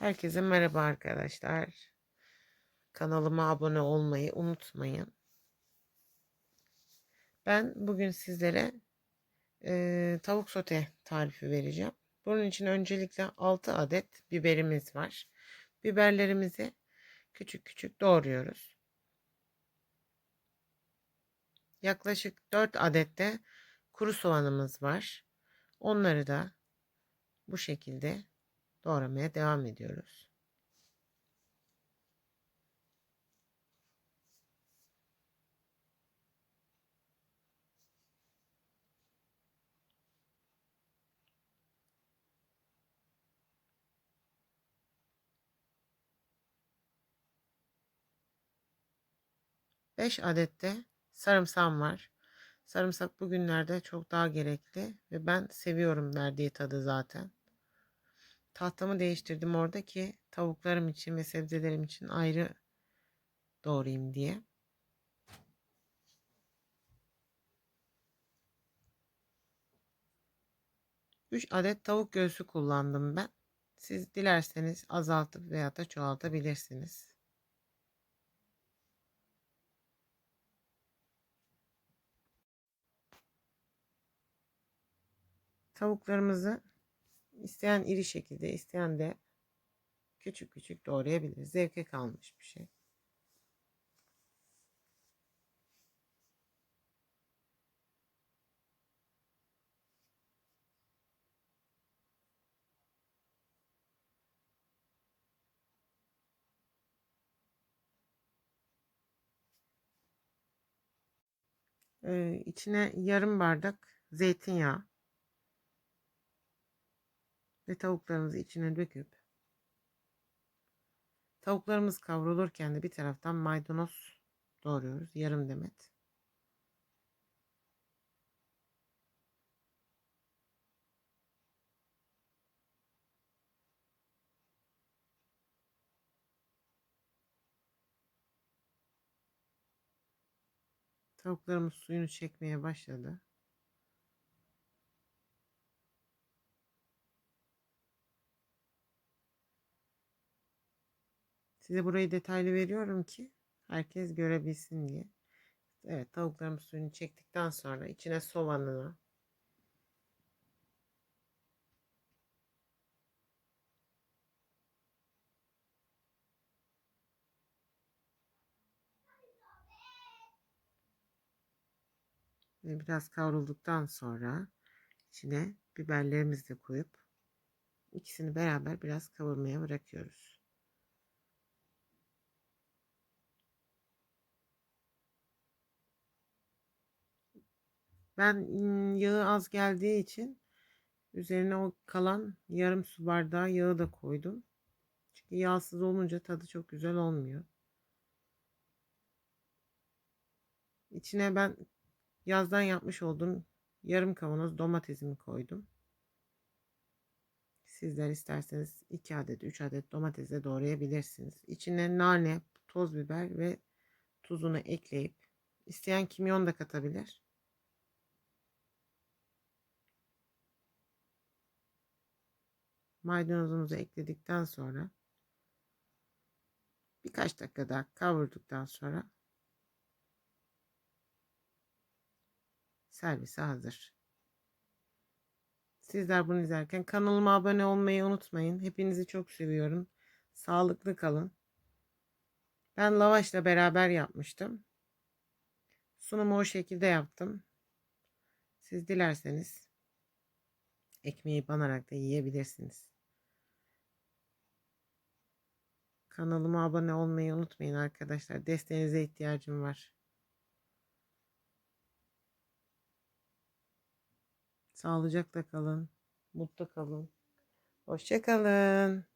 Herkese merhaba arkadaşlar. Kanalıma abone olmayı unutmayın. Ben bugün sizlere e, tavuk sote tarifi vereceğim. Bunun için öncelikle 6 adet biberimiz var. Biberlerimizi küçük küçük doğruyoruz. Yaklaşık 4 adet de kuru soğanımız var. Onları da bu şekilde doğramaya devam ediyoruz. Beş adet de sarımsağım var. Sarımsak bugünlerde çok daha gerekli ve ben seviyorum verdiği tadı zaten. Tahtamı değiştirdim orada ki tavuklarım için ve sebzelerim için ayrı doğrayayım diye. Üç adet tavuk göğsü kullandım ben. Siz dilerseniz azaltıp veya da çoğaltabilirsiniz. Tavuklarımızı isteyen iri şekilde, isteyen de küçük küçük doğrayabilir. Zevke kalmış bir şey. Ee, içine yarım bardak zeytinyağı ve tavuklarımızı içine döküp tavuklarımız kavrulurken de bir taraftan maydanoz doğruyoruz. Yarım demet. Tavuklarımız suyunu çekmeye başladı. Size burayı detaylı veriyorum ki herkes görebilsin diye. Evet tavuklarımız suyunu çektikten sonra içine soğanını ve biraz kavrulduktan sonra içine biberlerimizi de koyup ikisini beraber biraz kavurmaya bırakıyoruz. Ben yağı az geldiği için üzerine o kalan yarım su bardağı yağı da koydum. Çünkü yağsız olunca tadı çok güzel olmuyor. İçine ben yazdan yapmış olduğum yarım kavanoz domatesimi koydum. Sizler isterseniz 2 adet 3 adet domatese doğrayabilirsiniz. İçine nane, toz biber ve tuzunu ekleyip isteyen kimyon da katabilir. Maydanozumuzu ekledikten sonra birkaç dakika daha kavurduktan sonra servise hazır. Sizler bunu izlerken kanalıma abone olmayı unutmayın. Hepinizi çok seviyorum. Sağlıklı kalın. Ben lavaşla beraber yapmıştım. Sunumu o şekilde yaptım. Siz dilerseniz ekmeği banarak da yiyebilirsiniz. Kanalıma abone olmayı unutmayın arkadaşlar. Desteğinize ihtiyacım var. Sağlıcakla kalın. Mutlu kalın. Hoşça kalın.